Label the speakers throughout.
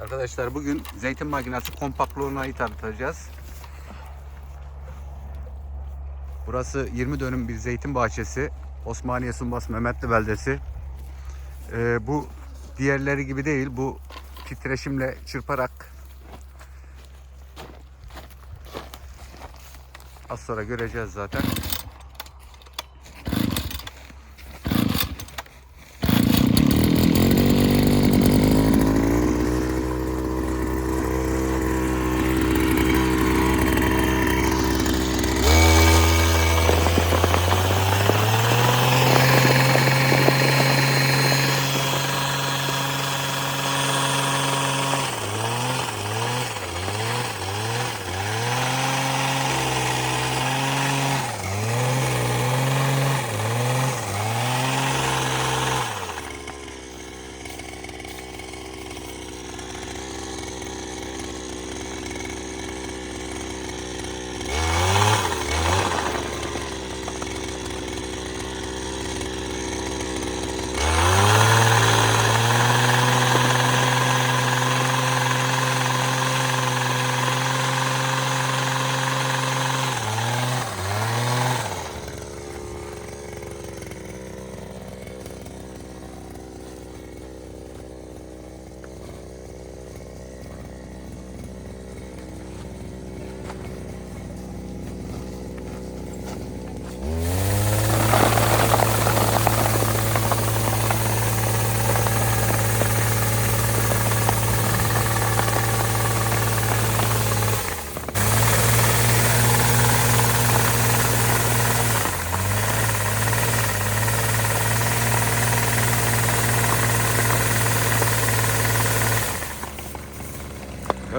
Speaker 1: Arkadaşlar bugün zeytin makinesi kompaktluğunu tanıtacağız. Burası 20 dönüm bir zeytin bahçesi. Osmaniye Sumbas Mehmetli beldesi. Ee, bu diğerleri gibi değil. Bu titreşimle çırparak az sonra göreceğiz zaten.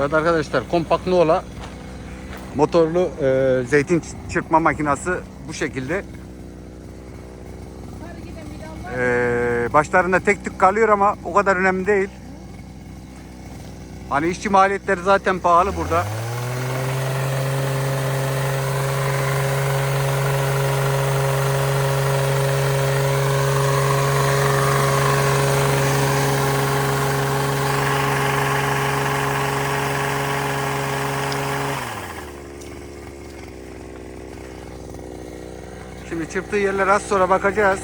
Speaker 1: Evet arkadaşlar kompakt Nola motorlu e, zeytin çırpma makinesi bu şekilde. E, başlarında tek tük kalıyor ama o kadar önemli değil. Hani işçi maliyetleri zaten pahalı burada. Şimdi çırptığı yerlere az sonra bakacağız.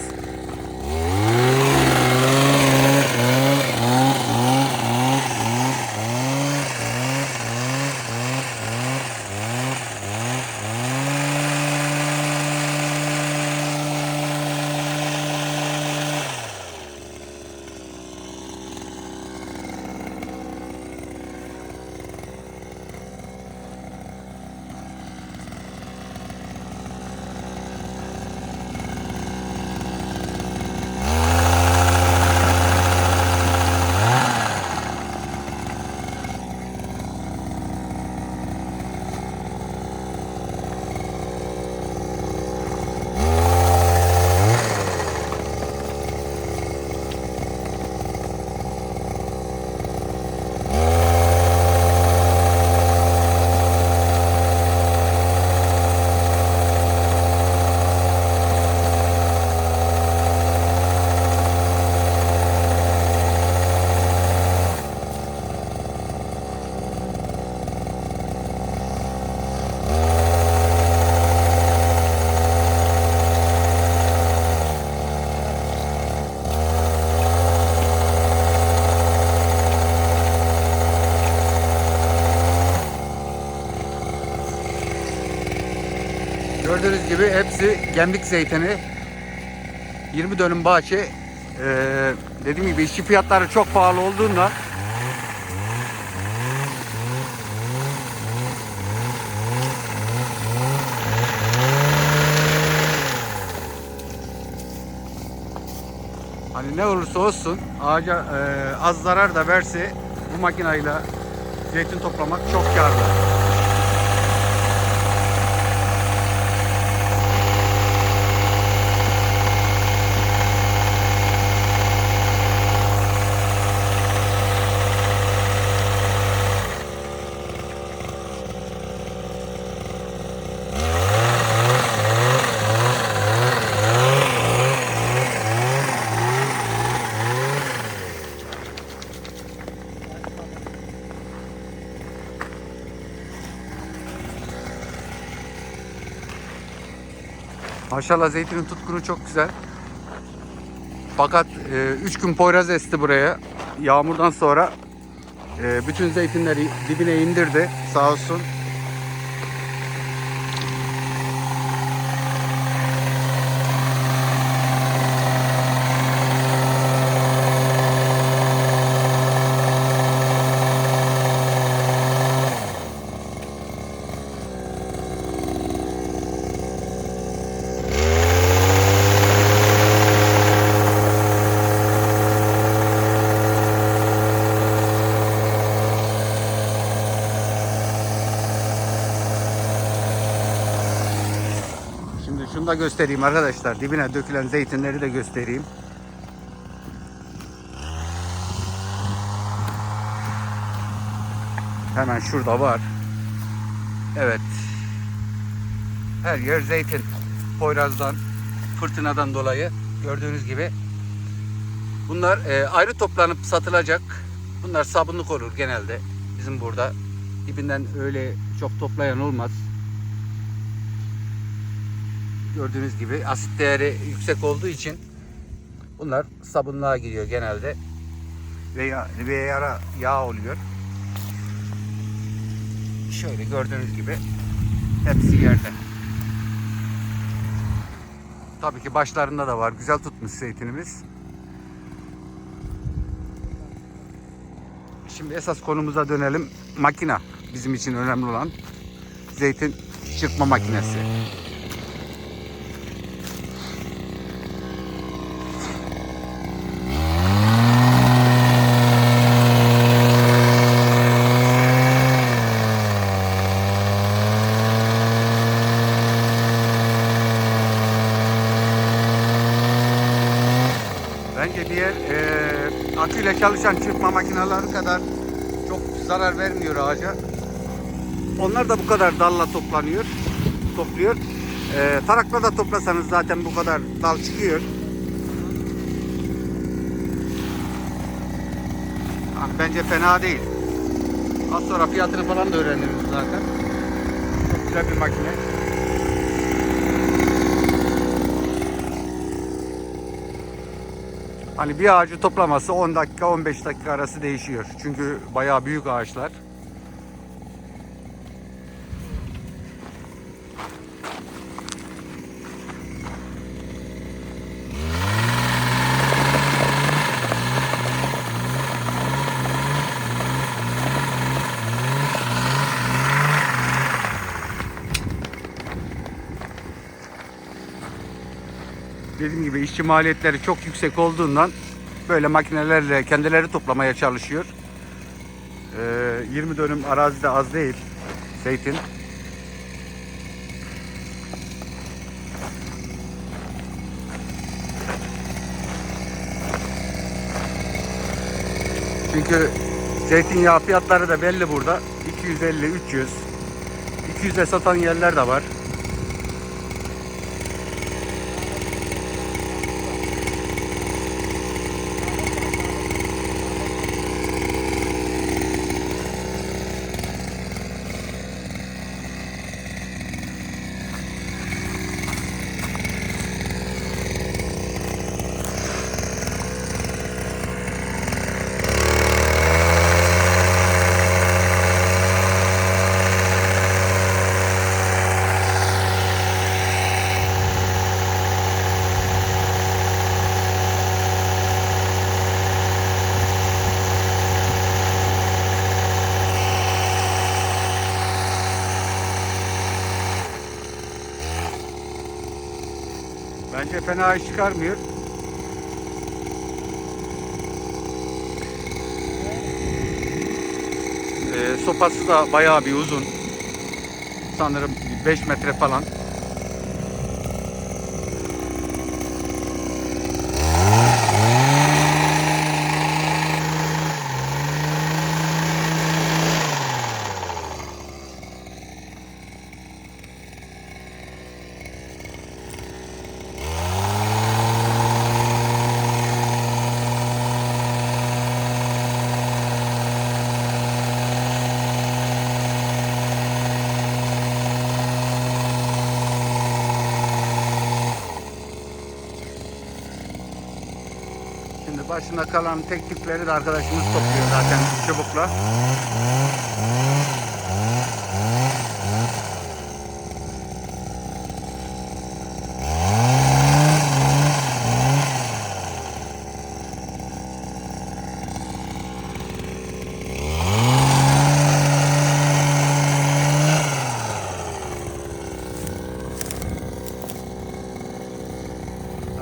Speaker 1: Gördüğünüz gibi hepsi gemlik zeytini. 20 dönüm bahçe. Ee, dediğim gibi işçi fiyatları çok pahalı olduğundan Hani ne olursa olsun ağaca e, az zarar da verse bu makinayla zeytin toplamak çok karlı. Maşallah zeytinin tutkunu çok güzel. Fakat 3 gün Poyraz esti buraya. Yağmurdan sonra e, bütün zeytinleri dibine indirdi. Sağ olsun. Şimdi şunu da göstereyim arkadaşlar. Dibine dökülen zeytinleri de göstereyim. Hemen şurada var. Evet. Her yer zeytin. Poyraz'dan, fırtınadan dolayı gördüğünüz gibi. Bunlar e, ayrı toplanıp satılacak. Bunlar sabunluk olur genelde. Bizim burada dibinden öyle çok toplayan olmaz. Gördüğünüz gibi asit değeri yüksek olduğu için bunlar sabunluğa giriyor genelde. Veya veya yağ oluyor. Şöyle gördüğünüz gibi hepsi yerde. Tabii ki başlarında da var. Güzel tutmuş zeytinimiz. Şimdi esas konumuza dönelim. Makina bizim için önemli olan zeytin çırpma makinesi. Diğer eee aküyle çalışan çırpma makineleri kadar çok zarar vermiyor ağaca. Onlar da bu kadar dalla toplanıyor, topluyor. Eee tarakla da toplasanız zaten bu kadar dal çıkıyor. Yani bence fena değil. Az sonra fiyatını falan da öğreniriz zaten. Çok güzel bir makine. Hani bir ağacı toplaması 10 dakika 15 dakika arası değişiyor. Çünkü bayağı büyük ağaçlar. Dediğim gibi işçi maliyetleri çok yüksek olduğundan böyle makinelerle kendileri toplamaya çalışıyor. Ee, 20 dönüm arazide az değil zeytin. Çünkü zeytinyağı fiyatları da belli burada. 250, 300. 200'e satan yerler de var. Bence fena iş çıkarmıyor. Ee, sopası da bayağı bir uzun. Sanırım 5 metre falan. Başına kalan tek de arkadaşımız topluyor zaten çubukla.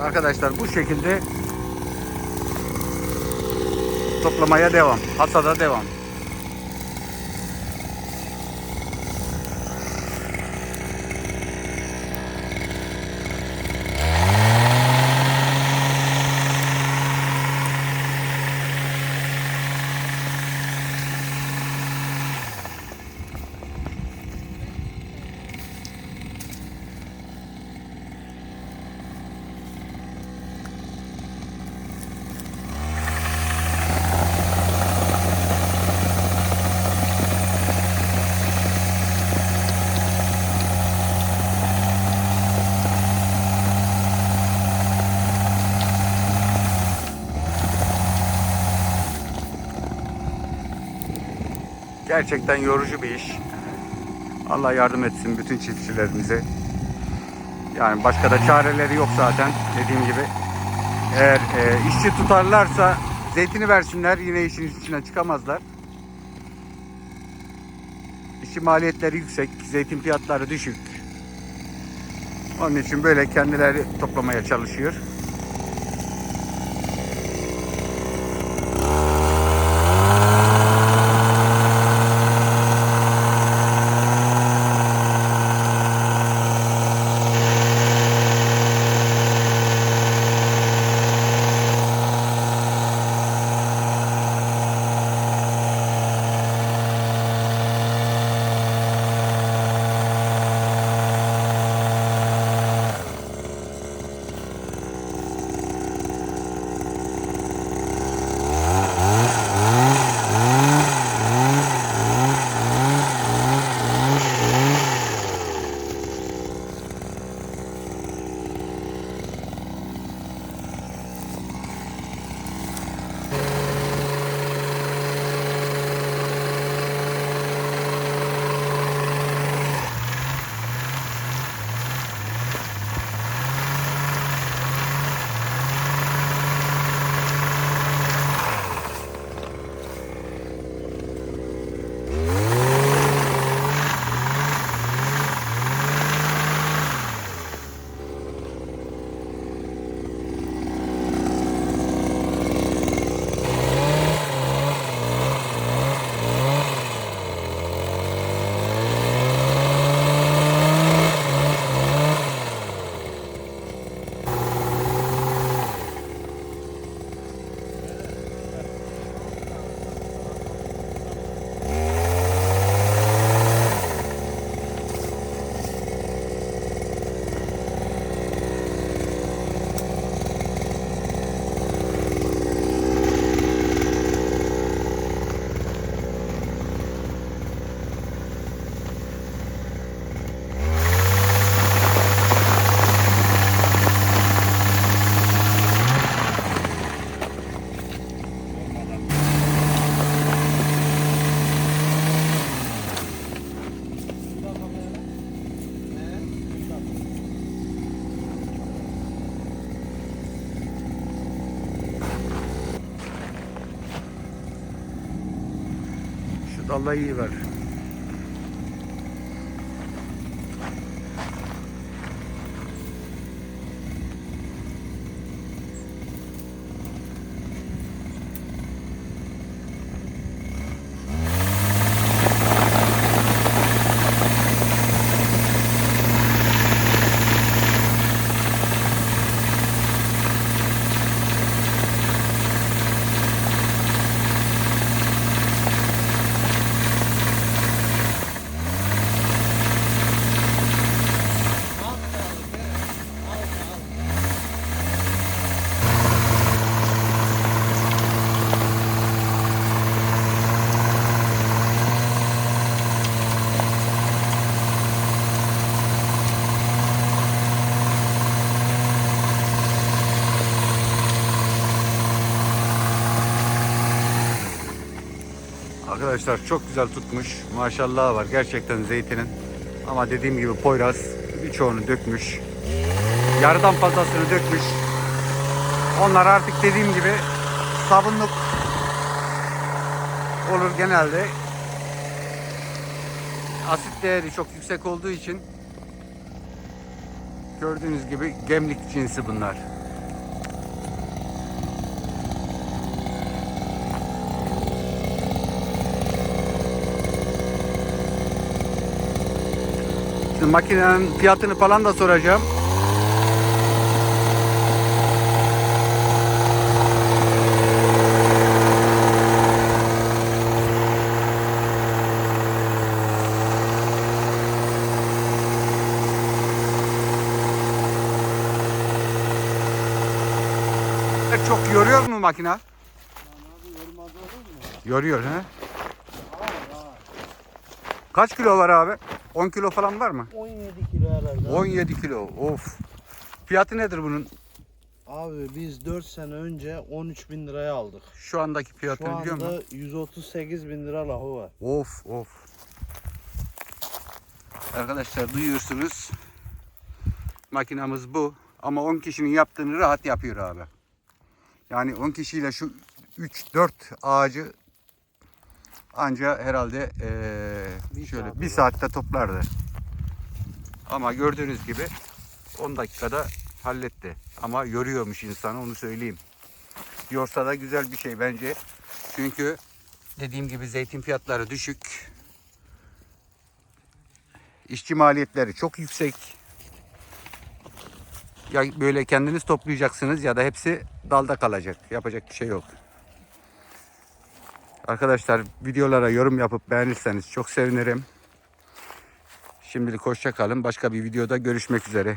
Speaker 1: Arkadaşlar bu şekilde toplamaya devam. Hasada devam. Gerçekten yorucu bir iş. Allah yardım etsin bütün çiftçilerimize. Yani başka da çareleri yok zaten dediğim gibi. Eğer e, işçi tutarlarsa zeytini versinler yine işin içine çıkamazlar. İşçi maliyetleri yüksek, zeytin fiyatları düşük. Onun için böyle kendileri toplamaya çalışıyor. Dalla iyi ver. Arkadaşlar çok güzel tutmuş. Maşallah var gerçekten zeytinin. Ama dediğim gibi Poyraz birçoğunu dökmüş. Yarıdan fazlasını dökmüş. Onlar artık dediğim gibi sabunluk olur genelde. Asit değeri çok yüksek olduğu için gördüğünüz gibi gemlik cinsi bunlar. Makinenin fiyatını falan da soracağım. Çok yoruyor mu
Speaker 2: mu?
Speaker 1: Yoruyor he. Kaç kilo var abi? 10 kilo falan var mı?
Speaker 2: 17 kilo herhalde.
Speaker 1: 17 kilo. Of. Fiyatı nedir bunun?
Speaker 2: Abi biz 4 sene önce 13 bin liraya aldık.
Speaker 1: Şu andaki
Speaker 2: Şu
Speaker 1: fiyatını biliyor musun?
Speaker 2: anda 138 bin lira lahu var.
Speaker 1: Of of. Arkadaşlar duyuyorsunuz. Makinamız bu. Ama 10 kişinin yaptığını rahat yapıyor abi. Yani 10 kişiyle şu 3-4 ağacı anca herhalde eee,
Speaker 2: Bir
Speaker 1: şöyle
Speaker 2: saat
Speaker 1: bir saatte toplardı. Ama gördüğünüz gibi 10 dakikada halletti. Ama yoruyormuş insanı onu söyleyeyim. Yorsa da güzel bir şey bence. Çünkü dediğim gibi zeytin fiyatları düşük. İşçi maliyetleri çok yüksek. Ya böyle kendiniz toplayacaksınız ya da hepsi dalda kalacak. Yapacak bir şey yok. Arkadaşlar videolara yorum yapıp beğenirseniz çok sevinirim. Şimdilik hoşça kalın. Başka bir videoda görüşmek üzere.